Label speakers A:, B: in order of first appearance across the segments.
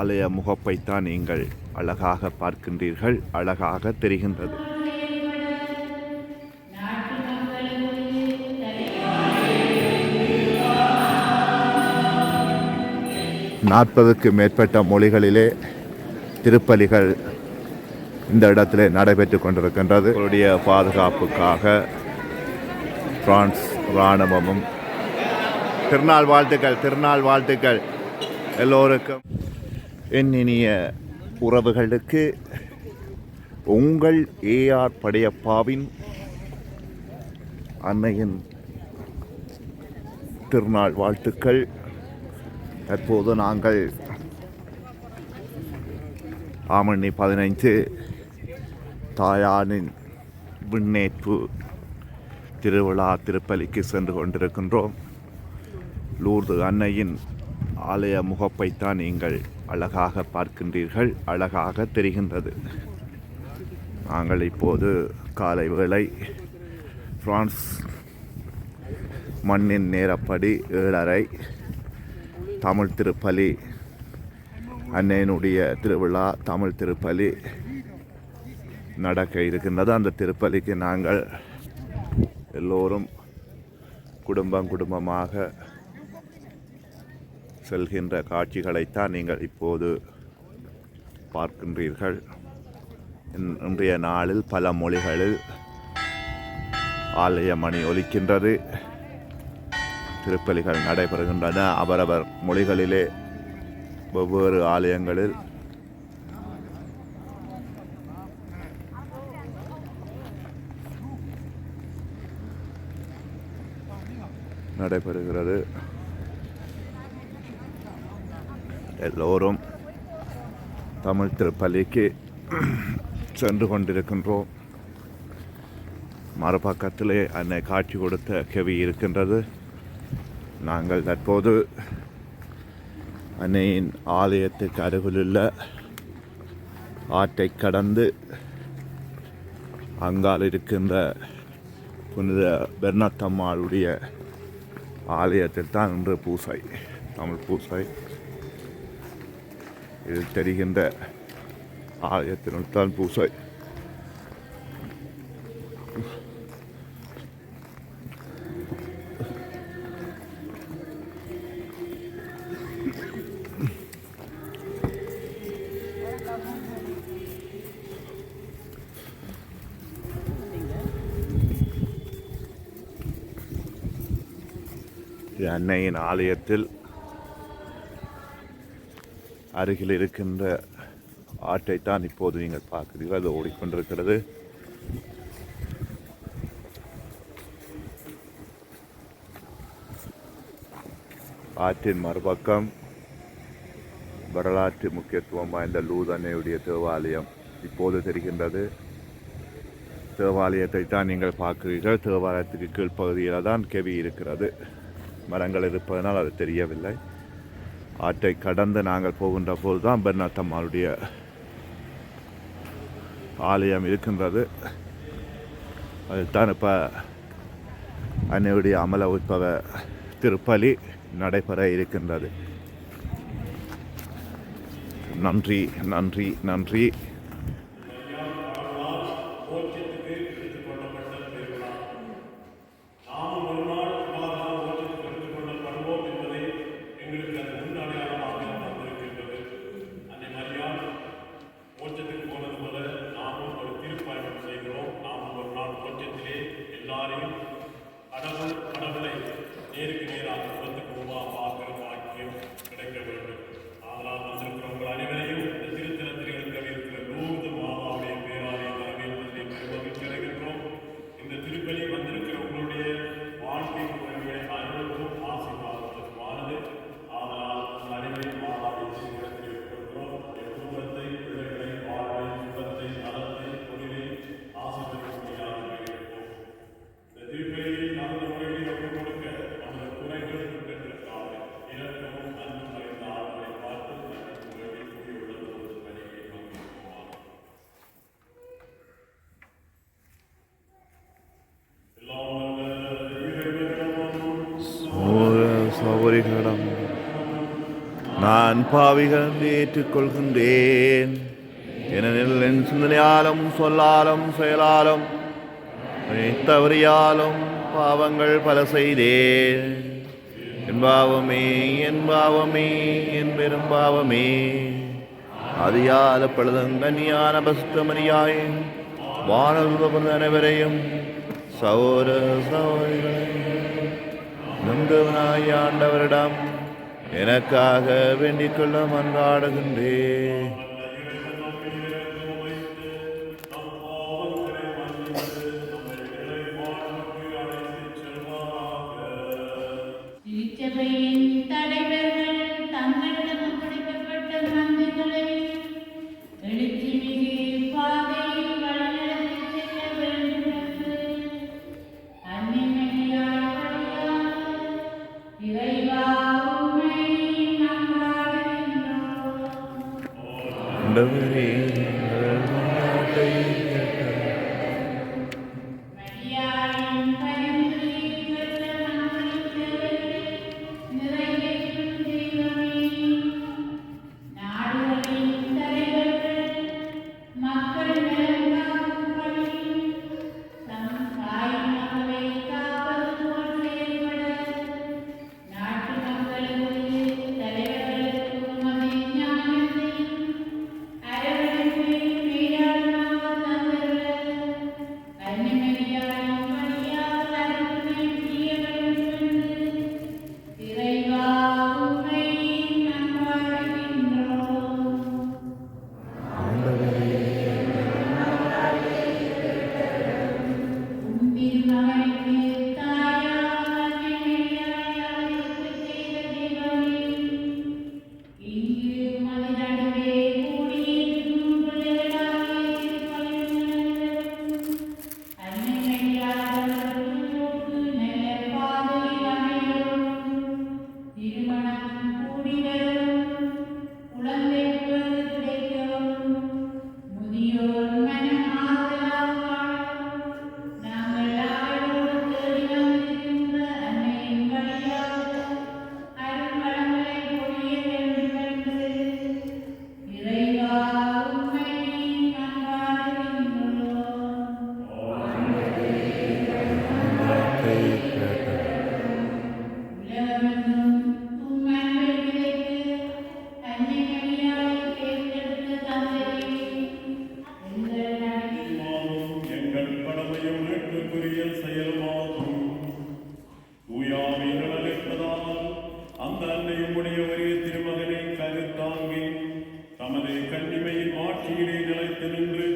A: ஆலய முகப்பைத்தான் நீங்கள் அழகாக பார்க்கின்றீர்கள் அழகாக தெரிகின்றது. நாற்பதுக்கு மேற்பட்ட மொழிகளிலே திருப்பலிகள் இந்த இடத்திலே நடைபெற்று கொண்டிருக்கின்றது. அவருடைய பாதுகாப்புக்காக பிரான்ஸ் இராணுவமும். திருநாள் வாழ்த்துக்கள் திருநாள் வாழ்த்துக்கள். எல்லோருக்கும். என் இனிய உறவுகளுக்கு உங்கள் ஏஆர் படையப்பாவின் அன்னையின் திருநாள் வாழ்த்துக்கள். தற்போது நாங்கள் ஆமணி பதினைந்து தாயானின் விண்ணேற்பு திருவிழா திருப்பலிக்கு சென்று கொண்டிருக்கின்றோம். லூர்து அன்னையின் ஆலய முகப்பைத்தான் நீங்கள் அழகாக பார்க்கின்றீர்கள் அழகாக தெரிகின்றது. நாங்கள் இப்போது காலை வேளை பிரான்ஸ் மண்ணின் நேரப்படி ஏழரை தமிழ் திருப்பலி அன்னையினுடைய திருவிழா தமிழ் திருப்பலி நடக்க இருக்கின்றது. அந்த திருப்பலிக்கு நாங்கள் எல்லோரும் குடும்பம் குடும்பமாக செல்கின்ற காட்சிகளைத்தான் நீங்கள் இப்போது பார்க்கின்றீர்கள். இன்- இன்றைய நாளில் பல மொழிகளில் ஆலய மணி ஒலிக்கின்றது. திருப்பலிகள் நடைபெறுகின்றன. அவரவர் மொழிகளிலே வெவ்வேறு ஆலயங்களில் நடைபெறுகிறது. எல்லோரும் தமிழ் திருப்பலிக்கு சென்று கொண்டிருக்கின்றோம். மறுபக்கத்திலே அன்னை காட்சி கொடுத்த கெவி இருக்கின்றது. நாங்கள் தற்போது அன்னையின் ஆலயத்துக்கு அருகிலுள்ள ஆற்றை கடந்து அங்கால் இருக்கின்ற புனித பெர்னத்தம்மாளுடைய ஆலயத்தில் தான் இன்று பூசை தமிழ் பூசை. இது தெரிகின்ற ஆலயத்தினுள் தான் பூசை. அன்னையின் ஆலயத்தில் அருகில் இருக்கின்ற ஆட்டை தான் இப்போது நீங்கள் பார்க்குறீர்கள். அது ஓடிக்கொண்டிருக்கிறது. ஆற்றின் மறுபக்கம் வரலாற்று முக்கியத்துவம் வாய்ந்த லூதனையுடைய தேவாலயம் இப்போது தெரிகின்றது. தேவாலயத்தை தான் நீங்கள் பார்க்கிறீர்கள். தேவாலயத்துக்கு கீழ்ப்பகுதியில் தான் கெவி இருக்கிறது. மரங்கள் இருப்பதனால் அது தெரியவில்லை. ஆற்றை கடந்து நாங்கள் போகின்ற போது தான் பெர்னாத்தம்மாளுடைய ஆலயம் இருக்கின்றது. அதுதான் இப்போ அன்னையுடைய அமல உற்பவ திருப்பலி நடைபெற இருக்கின்றது. நன்றி நன்றி நன்றி. பாவிகள் என்று ஏற்றுக்கொள்கின்றேன். ஏனெனில் என் சிந்தனையாலும் சொல்லாலும் செயலாலும் தவறியாலும் பாவங்கள் பல செய்தேன். என்பாவமே என்பாவமே என் பெரும்பாவமே அதியால பழுதங்கனியான பஸ்தமணியாய் வானதுபந்த அனைவரையும் சகோர சகோதரிகளை நம்பவனாய் ஆண்டவரிடம் எனக்காக வேண்டிக்கொள்ள
B: மன்றாடுகின்றே. தலைவர்கள் தங்களிடம் ஒப்படைக்கப்பட்ட நன்மைகளை
C: அன்புக்குரிய செயலுமாகும் தூயாமையினால் அந்த அன்னையுடைய ஒரே திருமகனை கருத்தாங்கி தமது கண்ணிமையின் ஆட்சியிலே நிலைத்து நின்று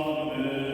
A: Amen.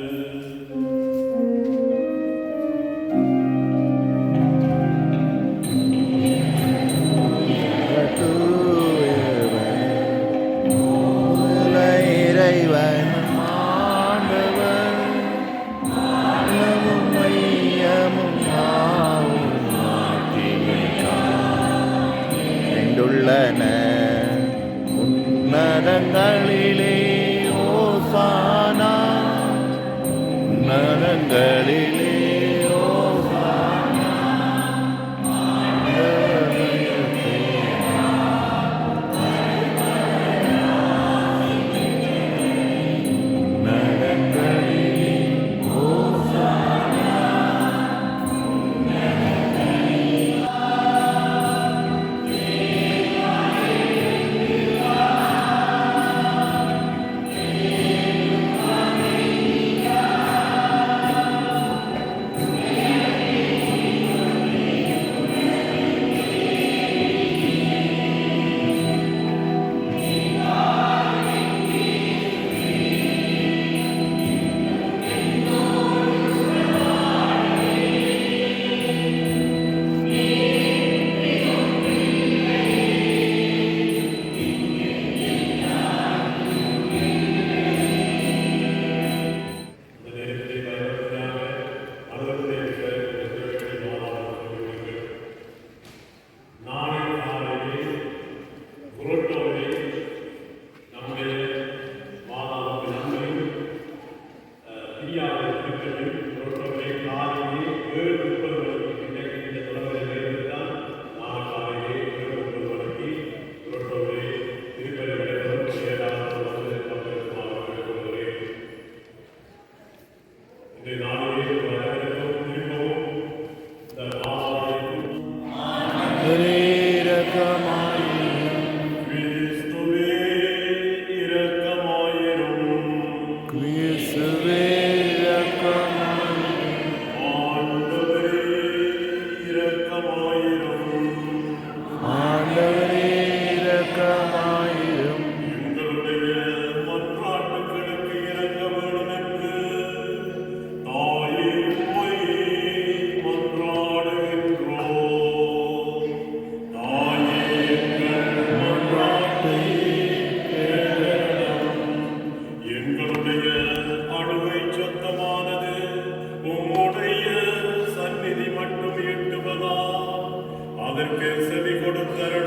D: അവർക്ക് സെവി കൊടുത്തരുൾ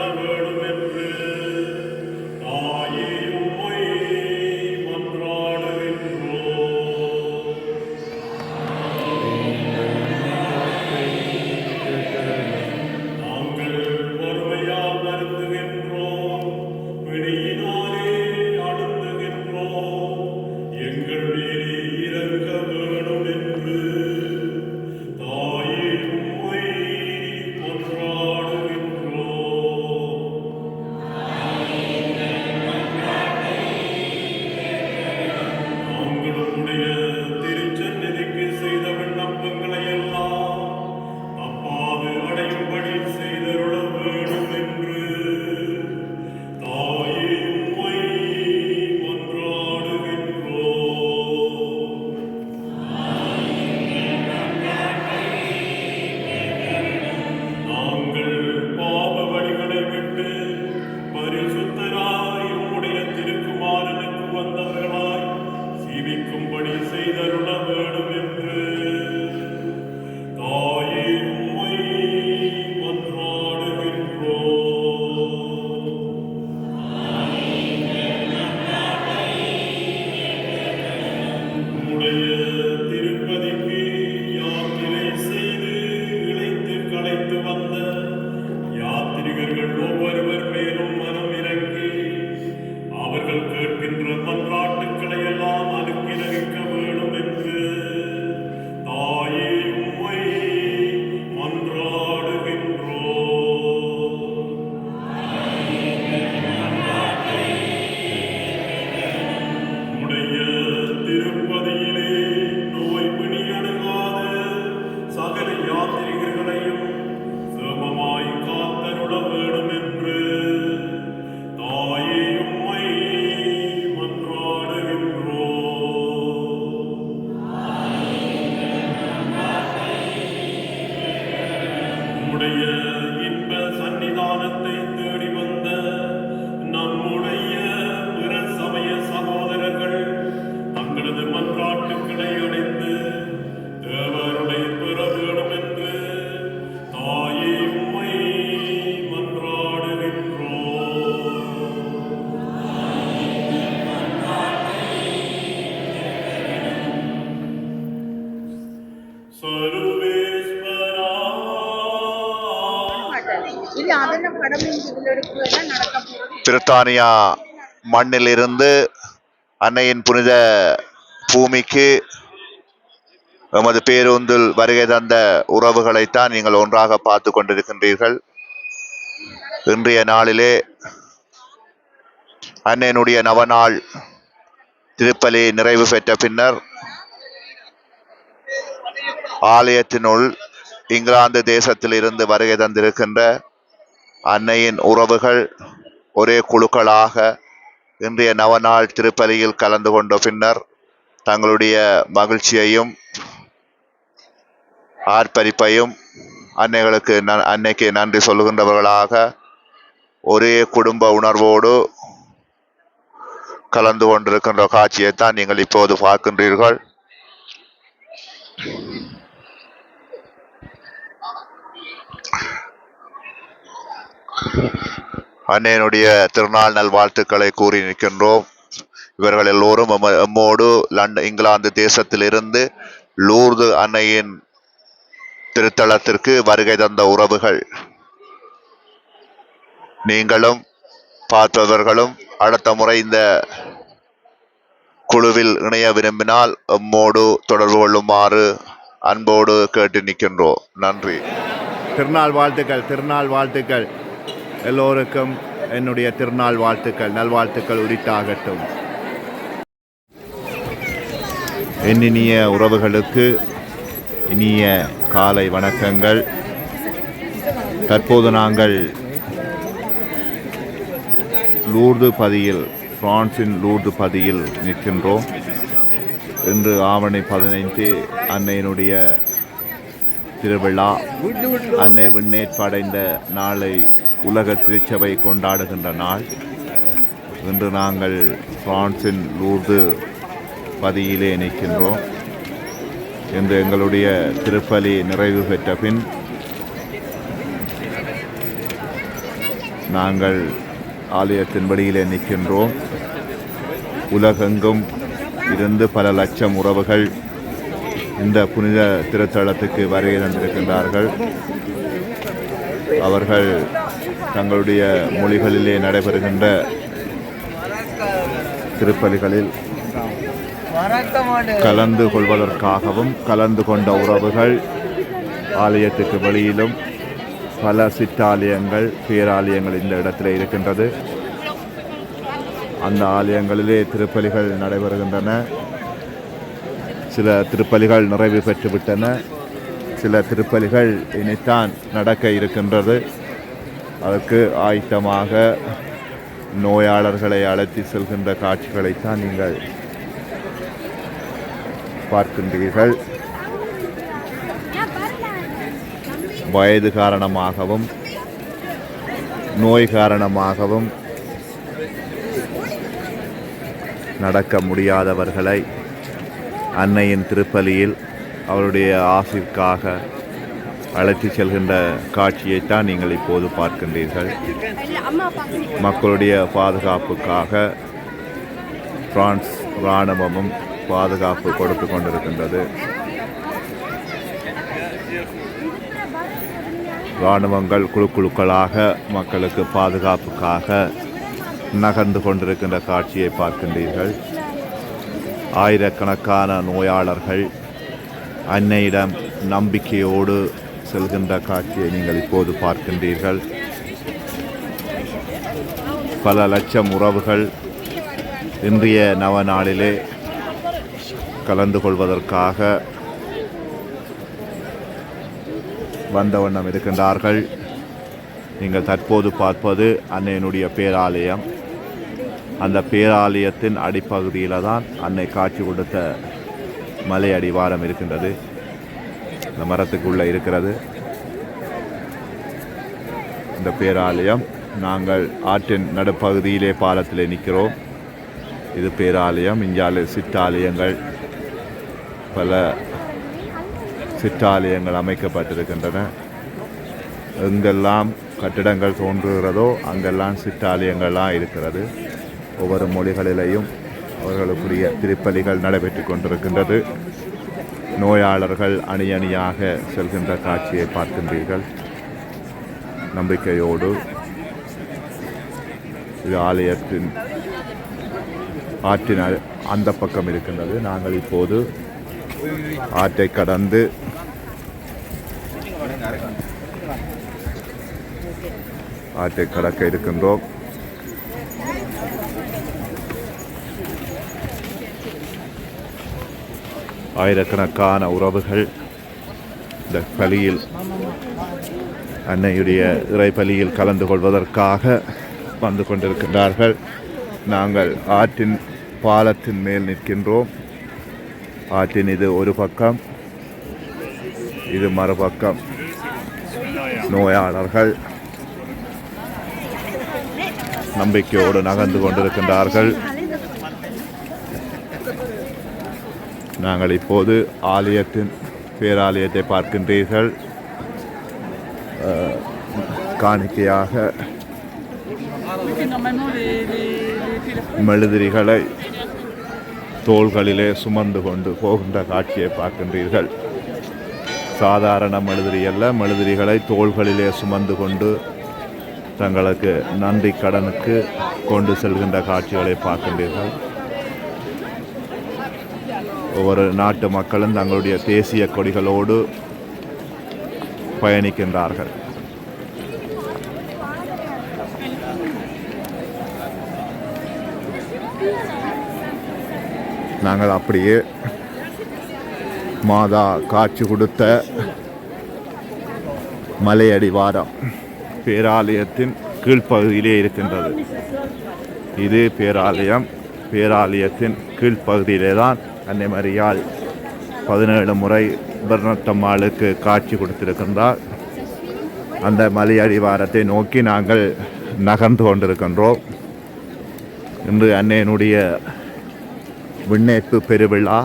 D: போகுது
A: மண்ணிலிருந்து அன்னையின் புனித பூமிக்கு எமது பேருந்தில் வருகை தந்த உறவுகளைத்தான் நீங்கள் ஒன்றாக பார்த்து கொண்டிருக்கின்றீர்கள். இன்றைய நாளிலே அன்னையினுடைய நவநாள் திருப்பலி நிறைவு பெற்ற பின்னர் ஆலயத்தினுள் இங்கிலாந்து தேசத்தில் இருந்து வருகை தந்திருக்கின்ற அன்னையின் உறவுகள் ஒரே குழுக்களாக இன்றைய நவநாள் திருப்பலியில் கலந்து கொண்ட பின்னர் தங்களுடைய மகிழ்ச்சியையும் ஆர்ப்பரிப்பையும் அன்னைகளுக்கு ந- அன்னைக்கு நன்றி சொல்லுகின்றவர்களாக ஒரே குடும்ப உணர்வோடு கலந்து கொண்டிருக்கின்ற காட்சியை தான் நீங்கள் இப்போது பார்க்கின்றீர்கள். அன்னையனுடைய திருநாள் நல்வாழ்த்துக்களை கூறி நிற்கின்றோம். இவர்கள் எல்லோரும் எம்மோடு லண்டன் இங்கிலாந்து தேசத்திலிருந்து லூர்து அன்னையின் திருத்தலத்திற்கு வருகை தந்த உறவுகள். நீங்களும் பார்ப்பவர்களும் அடுத்த முறை இந்த குழுவில் இணைய விரும்பினால் எம்மோடு தொடர்பு கொள்ளுமாறு அன்போடு கேட்டு நிற்கின்றோம். நன்றி. திருநாள் வாழ்த்துக்கள் திருநாள் வாழ்த்துக்கள். எல்லோருக்கும் என்னுடைய திருநாள் வாழ்த்துக்கள் நல்வாழ்த்துக்கள் உரித்தாகட்டும். என் இனிய உறவுகளுக்கு இனிய காலை வணக்கங்கள். தற்போது நாங்கள் லூர்து பதியில் பிரான்சின் லூர்து பதியில் நிற்கின்றோம். இன்று ஆவணி பதினைந்து அன்னையினுடைய திருவிழா. அன்னை விண்ணேற்படைந்த நாளை உலக திருச்சபை கொண்டாடுகின்ற நாள். இன்று நாங்கள் பிரான்சின் லூர்து பதியிலே நிற்கின்றோம். இன்று எங்களுடைய திருப்பலி நிறைவு பெற்ற பின் நாங்கள் ஆலயத்தின் வெளியிலே நிற்கின்றோம். உலகெங்கும் இருந்து பல லட்சம் உறவுகள் இந்த புனித திருத்தலத்துக்கு வருகை தந்திருக்கின்றார்கள். அவர்கள் தங்களுடைய மொழிகளிலே நடைபெறுகின்ற திருப்பலிகளில் கலந்து கொள்வதற்காகவும் கலந்து கொண்ட உறவுகள் ஆலயத்துக்கு வெளியிலும் பல சிற்றாலயங்கள் பேராலயங்கள் இந்த இடத்தில் இருக்கின்றது. அந்த ஆலயங்களிலே திருப்பலிகள் நடைபெறுகின்றன. சில திருப்பலிகள் நிறைவு பெற்றுவிட்டன. சில திருப்பலிகள் இனித்தான் நடக்க இருக்கின்றது. அதற்கு ஆயத்தமாக நோயாளர்களை அழைத்து செல்கின்ற காட்சிகளைத்தான் நீங்கள் பார்க்கின்றீர்கள். வயது காரணமாகவும் நோய் காரணமாகவும் நடக்க முடியாதவர்களை அன்னையின் திருப்பலியில் அவருடைய ஆசிற்காக அழைத்து செல்கின்ற காட்சியைத்தான் நீங்கள் இப்போது பார்க்கின்றீர்கள். மக்களுடைய பாதுகாப்புக்காக பிரான்ஸ் இராணுவமும் பாதுகாப்பு கொடுத்து கொண்டிருக்கின்றது. இராணுவங்கள் குழு குழுக்களாக மக்களுக்கு பாதுகாப்புக்காக நகர்ந்து கொண்டிருக்கின்ற காட்சியை பார்க்கின்றீர்கள். ஆயிரக்கணக்கான நோயாளர்கள் அன்னையிடம் நம்பிக்கையோடு செல்கின்ற காட்சியை நீங்கள் இப்போது பார்க்கின்றீர்கள். பல லட்சம் உறவுகள் இன்றைய நவ நாளிலே கலந்து கொள்வதற்காக வந்த வண்ணம் இருக்கின்றார்கள். நீங்கள் தற்போது பார்ப்பது அன்னையினுடைய பேராலயம். அந்த பேராலயத்தின் அடிப்பகுதியில் தான் அன்னை காட்சி கொடுத்த மலை அடிவாரம் இருக்கின்றது. இந்த மரத்துக்குள்ளே இருக்கிறது. இந்த பேராலயம் நாங்கள் ஆற்றின் நடுப்பகுதியிலே பாலத்தில் நிற்கிறோம். இது பேராலயம் இஞ்சால சிற்றாலயங்கள் பல சிற்றாலயங்கள் அமைக்கப்பட்டிருக்கின்றன. எங்கெல்லாம் கட்டிடங்கள் தோன்றுகிறதோ அங்கெல்லாம் சிற்றாலயங்கள்லாம் இருக்கிறது. ஒவ்வொரு மொழிகளிலேயும் அவர்களுக்குரிய திருப்பலிகள் நடைபெற்று கொண்டிருக்கின்றது. நோயாளர்கள் அணி அணியாக செல்கின்ற காட்சியை பார்க்கின்றீர்கள். நம்பிக்கையோடு இது ஆலயத்தின் ஆற்றின் அந்த பக்கம் இருக்கின்றது. நாங்கள் இப்போது ஆற்றை கடந்து ஆற்றை கடக்க இருக்கின்றோம். ஆயிரக்கணக்கான உறவுகள். இந்த பலியில் அன்னையுடைய இறை பலியில் கலந்து கொள்வதற்காக வந்து கொண்டிருக்கின்றார்கள். நாங்கள் ஆற்றின் பாலத்தின் மேல் நிற்கின்றோம். ஆற்றின் இது ஒரு பக்கம் இது மறுபக்கம். நோயாளர்கள் நம்பிக்கையோடு நகர்ந்து கொண்டிருக்கின்றார்கள். நாங்கள் இப்போது ஆலயத்தின் பேராலயத்தை பார்க்கின்றீர்கள். காணிக்கையாக மெழுதிரிகளை தோள்களிலே சுமந்து கொண்டு போகின்ற காட்சியை பார்க்கின்றீர்கள். சாதாரண மெழுதிரி அல்ல மெழுதிரிகளை தோள்களிலே சுமந்து கொண்டு தங்களுக்கு நன்றி கடனுக்கு கொண்டு செல்கின்ற காட்சிகளை பார்க்கின்றீர்கள். ஒவ்வொரு நாட்டு மக்களும் தங்களுடைய தேசிய கொடிகளோடு பயணிக்கின்றார்கள். நாங்கள் அப்படியே மாதா காட்சி கொடுத்த மலையடிவாரம் பேராலயத்தின் கீழ்ப்பகுதியிலே இருக்கின்றது. இது பேராலயம் பேராலயத்தின் கீழ்ப்பகுதியிலே தான் அன்னை மரியாள் பதினேழு முறை பர்ணத்தம்மாளுக்கு காட்சி கொடுத்திருக்கின்றார். அந்த மலையடிவாரத்தை நோக்கி நாங்கள் நகர்ந்து கொண்டிருக்கின்றோம். இன்று அன்னையினுடைய விண்ணேற்பு பெருவிழா.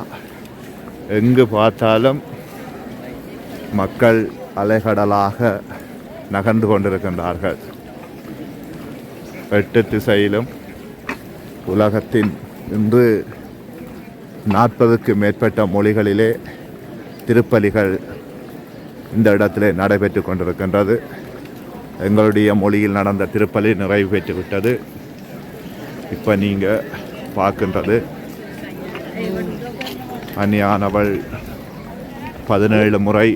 A: எங்கு பார்த்தாலும் மக்கள் அலைகடலாக நகர்ந்து கொண்டிருக்கின்றார்கள். எட்டு திசையிலும் உலகத்தின் இன்று நாற்பதுக்கு மேற்பட்ட மொழிகளிலே திருப்பலிகள் இந்த இடத்திலே நடைபெற்று கொண்டிருக்கின்றது. எங்களுடைய மொழியில் நடந்த திருப்பலி நிறைவு பெற்றுவிட்டது. இப்போ நீங்கள் பார்க்கின்றது. அந்நியானவள் பதினேழு முறை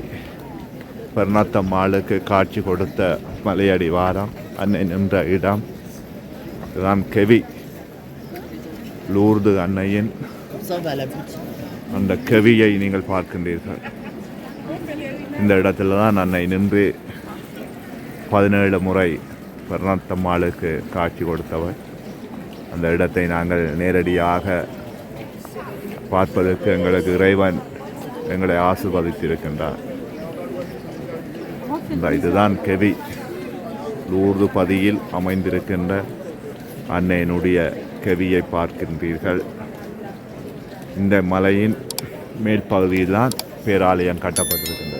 A: பெருணத்தம்மாளுக்கு காட்சி கொடுத்த மலையடி வாரம் அன்னை நின்ற இடம். இதுதான் கெவி லூர்து அன்னையின் அந்த கெவியை நீங்கள் பார்க்கின்றீர்கள். இந்த இடத்துல தான் அன்னை நின்று பதினேழு முறை பெருநாத்தம்மாளுக்கு காட்சி கொடுத்தவர். அந்த இடத்தை நாங்கள் நேரடியாக பார்ப்பதற்கு எங்களுக்கு இறைவன் எங்களை ஆசிர்வதித்திருக்கின்றார். இந்த இதுதான் கெவி. லூர்து பதியில் அமைந்திருக்கின்ற அன்னையினுடைய கெவியை பார்க்கின்றீர்கள். இந்த மலையின் மேல் பகுதியில் தான் பேராலயம் கட்டப்பட்டிருக்கின்றது.